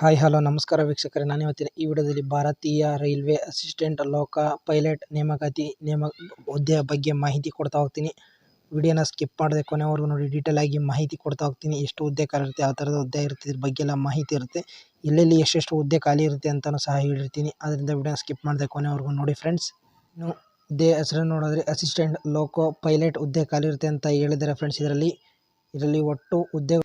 Hi, hello, ನಮಸ್ಕಾರ ವೀಕ್ಷಕರೇ. ನಾನು ಇವತ್ತಿನ ಈ ವಿಡಿಯೋದಲ್ಲಿ ಭಾರತೀಯ ರೈಲ್ವೆ ಅಸಿಸ್ಟೆಂಟ್ ಲೋಕ ಪೈಲಟ್ ನೇಮಕಾತಿ ನೇಮ ಹುದ್ದೆಯ ಬಗ್ಗೆ ಮಾಹಿತಿ ಕೊಡ್ತಾ ಹೋಗ್ತೀನಿ. ವಿಡಿಯೋನ ಸ್ಕಿಪ್ ಮಾಡದೆ ಕೊನೆವರೆಗೂ ನೋಡಿ ಡೀಟೇಲ್ ಆಗಿ ಮಾಹಿತಿ ಕೊಡ್ತಾ ಹೋಗ್ತೀನಿ. ಎಷ್ಟು ಹುದ್ದೆ ಖಾಲಿ ಇರುತ್ತೆ, ಯಾವ ಥರದ ಹುದ್ದೆ ಇರುತ್ತೆ, ಇದ್ರ ಬಗ್ಗೆ ಎಲ್ಲ ಮಾಹಿತಿ ಇರುತ್ತೆ. ಎಲ್ಲೆಲ್ಲಿ ಎಷ್ಟೆಷ್ಟು ಹುದ್ದೆ ಖಾಲಿ ಇರುತ್ತೆ ಅಂತಲೂ ಸಹ ಹೇಳಿರ್ತೀನಿ. ಅದರಿಂದ ವಿಡಿಯೋನ ಸ್ಕಿಪ್ ಮಾಡದೆ ಕೊನೆವರೆಗೂ ನೋಡಿ ಫ್ರೆಂಡ್ಸ್ ಇನ್ನು ಹುದ್ದೆ ಹೆಸರನ್ನು ನೋಡಿದ್ರೆ ಅಸಿಸ್ಟೆಂಟ್ ಲೋಕೋ ಪೈಲಟ್ ಹುದ್ದೆ ಖಾಲಿ ಇರುತ್ತೆ ಅಂತ ಹೇಳಿದ್ದಾರೆ ಫ್ರೆಂಡ್ಸ್ ಇದರಲ್ಲಿ ಇದರಲ್ಲಿ ಒಟ್ಟು ಹುದ್ದೆ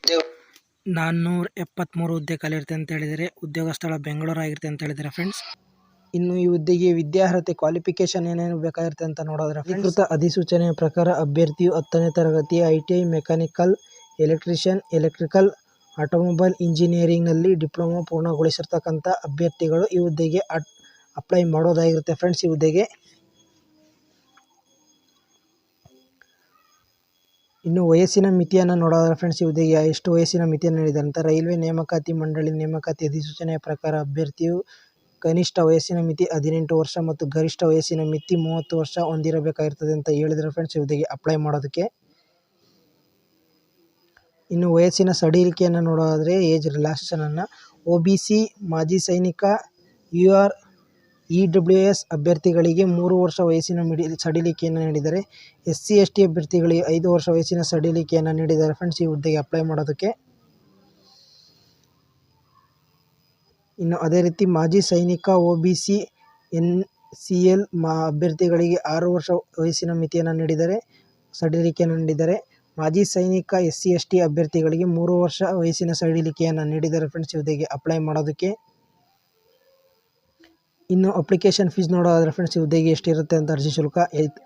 ನಾನ್ನೂರ ಎಪ್ಪತ್ತ್ಮೂರು ಹುದ್ದೆ ಅಂತ ಹೇಳಿದರೆ ಉದ್ಯೋಗ ಸ್ಥಳ ಬೆಂಗಳೂರು ಆಗಿರುತ್ತೆ ಅಂತ ಹೇಳಿದರೆ ಫ್ರೆಂಡ್ಸ್ ಇನ್ನು ಈ ಹುದ್ದೆಗೆ ವಿದ್ಯಾರ್ಹತೆ ಕ್ವಾಲಿಫಿಕೇಶನ್ ಏನೇನು ಬೇಕಾಗಿರುತ್ತೆ ಅಂತ ನೋಡಿದ್ರೆ ಅಧಿಕೃತ ಅಧಿಸೂಚನೆಯ ಪ್ರಕಾರ ಅಭ್ಯರ್ಥಿಯು ಹತ್ತನೇ ತರಗತಿ I T I mechanical electrician electrical automobile ಇಂಜಿನಿಯರಿಂಗ್ನಲ್ಲಿ ಡಿಪ್ಲೊಮಾ ಪೂರ್ಣಗೊಳಿಸಿರ್ತಕ್ಕಂಥ ಅಭ್ಯರ್ಥಿಗಳು ಈ ಹುದ್ದೆಗೆ ಅಪ್ಲೈ ಮಾಡೋದಾಗಿರುತ್ತೆ ಫ್ರೆಂಡ್ಸ್ ಈ ಹುದ್ದೆಗೆ. ಇನ್ನು ವಯಸ್ಸಿನ ಮಿತಿಯನ್ನು ನೋಡೋದಾದ್ರೆ ಫ್ರೆಂಡ್ಸ್ ಈ ಎಷ್ಟು ವಯಸ್ಸಿನ ಮಿತಿಯನ್ನು ನೀಡಿದ್ದಾರೆ ಅಂತ ರೈಲ್ವೆ ನೇಮಕಾತಿ ಮಂಡಳಿ ನೇಮಕಾತಿ ಅಧಿಸೂಚನೆಯ ಪ್ರಕಾರ ಅಭ್ಯರ್ಥಿಯು ಕನಿಷ್ಠ ವಯಸ್ಸಿನ ಮಿತಿ ಹದಿನೆಂಟು ವರ್ಷ ಮತ್ತು ಗರಿಷ್ಠ ವಯಸ್ಸಿನ ಮಿತಿ ಮೂವತ್ತು ವರ್ಷ ಹೊಂದಿರಬೇಕಾಗಿರ್ತದೆ ಅಂತ ಹೇಳಿದರೆ ಫ್ರೆಂಡ್ಸ್ ಇವತ್ತಿಗೆ ಅಪ್ಲೈ ಮಾಡೋದಕ್ಕೆ. ಇನ್ನು ವಯಸ್ಸಿನ ಸಡಿಲಿಕೆಯನ್ನು ನೋಡೋದಾದರೆ ಏಜ್ ರಿಲ್ಯಾಕ್ಸೇಷನನ್ನು ಒ ಬಿ ಸಿ ಮಾಜಿ ಸೈನಿಕ U R E W S ಅಭ್ಯರ್ಥಿಗಳಿಗೆ ಮೂರು ವರ್ಷ ವಯಸ್ಸಿನ ಮಿಡಿ, ಸಡಿಲಿಕೆಯನ್ನು ನೀಡಿದರೆ ಎಸ್ ಸಿ ಎಸ್ ಟಿ ಅಭ್ಯರ್ಥಿಗಳಿಗೆ ಐದು ವರ್ಷ ವಯಸ್ಸಿನ ಸಡಿಲಿಕೆಯನ್ನು ನೀಡಿದ್ದಾರೆ ಫ್ರೆಂಡ್ಸ್ ಈ ಹುದ್ದೆಗೆ ಅಪ್ಲೈ ಮಾಡೋದಕ್ಕೆ. ಇನ್ನು ಅದೇ ರೀತಿ ಮಾಜಿ ಸೈನಿಕ O B C, N C L ಮಾ, ಅಭ್ಯರ್ಥಿಗಳಿಗೆ ಆರು ವರ್ಷ ವಯಸ್ಸಿನ ಮಿತಿಯನ್ನು ನೀಡಿದರೆ, ಸಡಿಲಿಕೆಯನ್ನು ನೀಡಿದರೆ ಮಾಜಿ ಸೈನಿಕ ಎಸ್ ಸಿ ಎಸ್ ಟಿ ಅಭ್ಯರ್ಥಿಗಳಿಗೆ ಮೂರು ವರ್ಷ ವಯಸ್ಸಿನ ಸಡಿಲಿಕೆಯನ್ನು ನೀಡಿದ್ದಾರೆ ಫ್ರೆಂಡ್ಸ್ ಹುದ್ದೆಗೆ ಅಪ್ಲೈ ಮಾಡೋದಕ್ಕೆ. ಇನ್ನು ಅಪ್ಲಿಕೇಶನ್ ಫೀಸ್ ನೋಡೋದಾದರೆ ಫ್ರೆಂಡ್ಸ್ ಹುದ್ದೆಗೆ ಎಷ್ಟಿರುತ್ತೆ ಅಂತ ಅರ್ಜಿ ಶುಲ್ಕ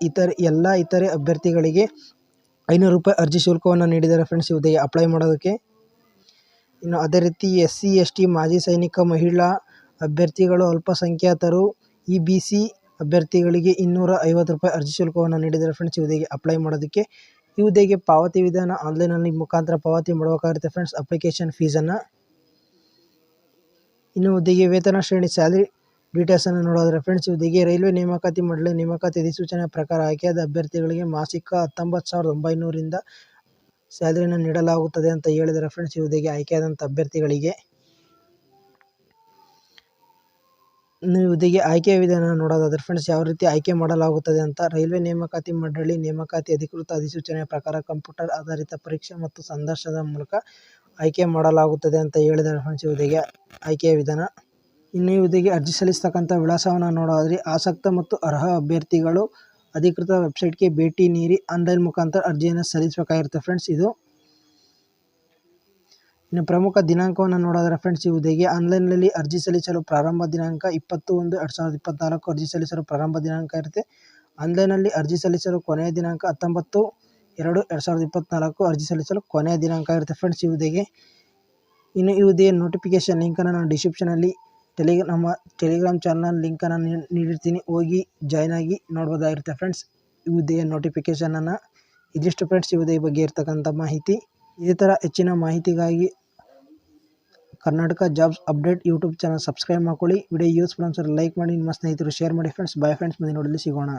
ಇತರ, ಎಲ್ಲ ಇತರೆ ಅಭ್ಯರ್ಥಿಗಳಿಗೆ ಐನೂರು ರೂಪಾಯಿ ಅರ್ಜಿ ಶುಲ್ಕವನ್ನು ನೀಡಿದ್ದಾರೆ ಫ್ರೆಂಡ್ಸ್ ಹುದ್ದೆಗೆ ಅಪ್ಲೈ ಮಾಡೋದಕ್ಕೆ. ಇನ್ನು ಅದೇ ರೀತಿ ಎಸ್ ಸಿ ಎಸ್ ಟಿ ಮಾಜಿ ಸೈನಿಕ, ಮಹಿಳಾ ಅಭ್ಯರ್ಥಿಗಳು ಅಲ್ಪಸಂಖ್ಯಾತರು, ಇ ಬಿ ಸಿ ಅಭ್ಯರ್ಥಿಗಳಿಗೆ ಇನ್ನೂರ ಐವತ್ತು ರೂಪಾಯಿ ಅರ್ಜಿ ಶುಲ್ಕವನ್ನು ನೀಡಿದ್ದಾರೆ ಫ್ರೆಂಡ್ಸ್ ಈ ಅಪ್ಲೈ ಮಾಡೋದಕ್ಕೆ. ಈ ಪಾವತಿ ವಿಧಾನ ಆನ್ಲೈನಲ್ಲಿ ಮುಖಾಂತರ ಪಾವತಿ ಮಾಡಬೇಕಾಗುತ್ತೆ ಫ್ರೆಂಡ್ಸ್ ಅಪ್ಲಿಕೇಶನ್ ಫೀಸನ್ನು. ಇನ್ನು ಹುದ್ದೆಗೆ ವೇತನ ಶ್ರೇಣಿ ಸ್ಯಾಲ್ರಿ ಡೀಟೇಲ್ಸನ್ನು ನೋಡೋದಾದ್ರೆ ಫ್ರೆಂಡ್ಸ್ ಹುದ್ದೆಗೆ ರೈಲ್ವೆ ನೇಮಕಾತಿ ಮಂಡಳಿ ನೇಮಕಾತಿ ಅಧಿಸೂಚನೆ ಪ್ರಕಾರ ಆಯ್ಕೆಯಾದ ಅಭ್ಯರ್ಥಿಗಳಿಗೆ ಮಾಸಿಕ ಹತ್ತೊಂಬತ್ತು ಸಾವಿರದ ಒಂಬೈನೂರಿಂದ ಸ್ಯಾಲರಿಯನ್ನು ನೀಡಲಾಗುತ್ತದೆ ಅಂತ ಹೇಳಿದರೆ ಫ್ರೆಂಡ್ಸ್ ಈ ಆಯ್ಕೆಯಾದಂಥ ಅಭ್ಯರ್ಥಿಗಳಿಗೆ. ಹುದ್ದೆಗೆ ಆಯ್ಕೆಯ ವಿಧಾನ ನೋಡೋದಾದ್ರೆ ಫ್ರೆಂಡ್ಸ್ ಯಾವ ರೀತಿ ಆಯ್ಕೆ ಮಾಡಲಾಗುತ್ತದೆ ಅಂತ ರೈಲ್ವೆ ನೇಮಕಾತಿ ಮಂಡಳಿ ನೇಮಕಾತಿ ಅಧಿಕೃತ ಅಧಿಸೂಚನೆಯ ಪ್ರಕಾರ ಕಂಪ್ಯೂಟರ್ ಆಧಾರಿತ ಪರೀಕ್ಷೆ ಮತ್ತು ಸಂದರ್ಶನದ ಮೂಲಕ ಆಯ್ಕೆ ಮಾಡಲಾಗುತ್ತದೆ ಅಂತ ಹೇಳಿದರೆ ಫ್ರೆಂಡ್ಸ್ ಹುದ್ದೆಗೆ ಆಯ್ಕೆಯ ವಿಧಾನ. ಇನ್ನು ಹುದ್ದೆಗೆ ಅರ್ಜಿ ಸಲ್ಲಿಸತಕ್ಕಂಥ ವಿಳಾಸವನ್ನು ನೋಡೋದ್ರೆ. ಆಸಕ್ತ ಮತ್ತು ಅರ್ಹ ಅಭ್ಯರ್ಥಿಗಳು ಅಧಿಕೃತ ವೆಬ್ಸೈಟ್ಗೆ ಭೇಟಿ ನೀಡಿ ಆನ್ಲೈನ್ ಮುಖಾಂತರ ಅರ್ಜಿಯನ್ನು ಸಲ್ಲಿಸಬೇಕಾಗಿರುತ್ತೆ ಫ್ರೆಂಡ್ಸ್ ಇದು. ಇನ್ನು ಪ್ರಮುಖ ದಿನಾಂಕವನ್ನು ನೋಡೋದ್ರೆ ಫ್ರೆಂಡ್ಸ್ ಈ ಹುದ್ದೆಗೆ ಆನ್ಲೈನ್ನಲ್ಲಿ ಅರ್ಜಿ ಸಲ್ಲಿಸಲು ಪ್ರಾರಂಭ ದಿನಾಂಕ ಇಪ್ಪತ್ತು ಒಂದು ಎರಡು ಸಾವಿರದ ಇಪ್ಪತ್ತ್ನಾಲ್ಕು ಅರ್ಜಿ ಸಲ್ಲಿಸಲು ಪ್ರಾರಂಭ ದಿನಾಂಕ ಇರುತ್ತೆ. ಆನ್ಲೈನಲ್ಲಿ ಅರ್ಜಿ ಸಲ್ಲಿಸಲು ಕೊನೆಯ ದಿನಾಂಕ ಹತ್ತೊಂಬತ್ತು, ಎರಡು ಎರಡು ಸಾವಿರದ ಇಪ್ಪತ್ತ್ನಾಲ್ಕು ಅರ್ಜಿ ಸಲ್ಲಿಸಲು ಕೊನೆಯ ದಿನಾಂಕ ಇರುತ್ತೆ ಫ್ರೆಂಡ್ಸ್ ಈ ಹುದ್ದೆಗೆ. ಇನ್ನು ಈ ಹುದ್ದೆಯ ನೋಟಿಫಿಕೇಷನ್ ಲಿಂಕನ್ನು ನಾನು ಡಿಸ್ಕ್ರಿಪ್ಷನಲ್ಲಿ ಟೆಲಿಗ್ರಾ ನಮ್ಮ ಟೆಲಿಗ್ರಾಮ್ ಚಾನಲ್ ಲಿಂಕನ್ನು ನೀಡಿರ್ತೀನಿ. ಹೋಗಿ ಜಾಯ್ನ್ ಆಗಿ ನೋಡ್ಬೋದಾಗಿರುತ್ತೆ ಫ್ರೆಂಡ್ಸ್ ಇವುದೇ ನೋಟಿಫಿಕೇಷನನ್ನು ಇದಿಷ್ಟು ಫ್ರೆಂಡ್ಸ್ ಇವುದೇ ಬಗ್ಗೆ ಇರ್ತಕ್ಕಂಥ ಮಾಹಿತಿ. ಇದೇ ಥರ ಹೆಚ್ಚಿನ ಮಾಹಿತಿಗಾಗಿ Karnataka jobs update YouTube channel subscribe ಮಾಡ್ಕೊಳ್ಳಿ. ವಿಡಿಯೋ ಯೂಸ್ಫುಲ್ ಅನ್ಸೋರು ಲೈಕ್ ಮಾಡಿ, ನಿಮ್ಮ ಸ್ನೇಹಿತರು ಶೇರ್ ಮಾಡಿ ಫ್ರೆಂಡ್ಸ್ ಬಾಯ್ ಫ್ರೆಂಡ್ಸ್ ಮುಂದೆ ನೋಡಲಿ ಸಿಗೋಣ.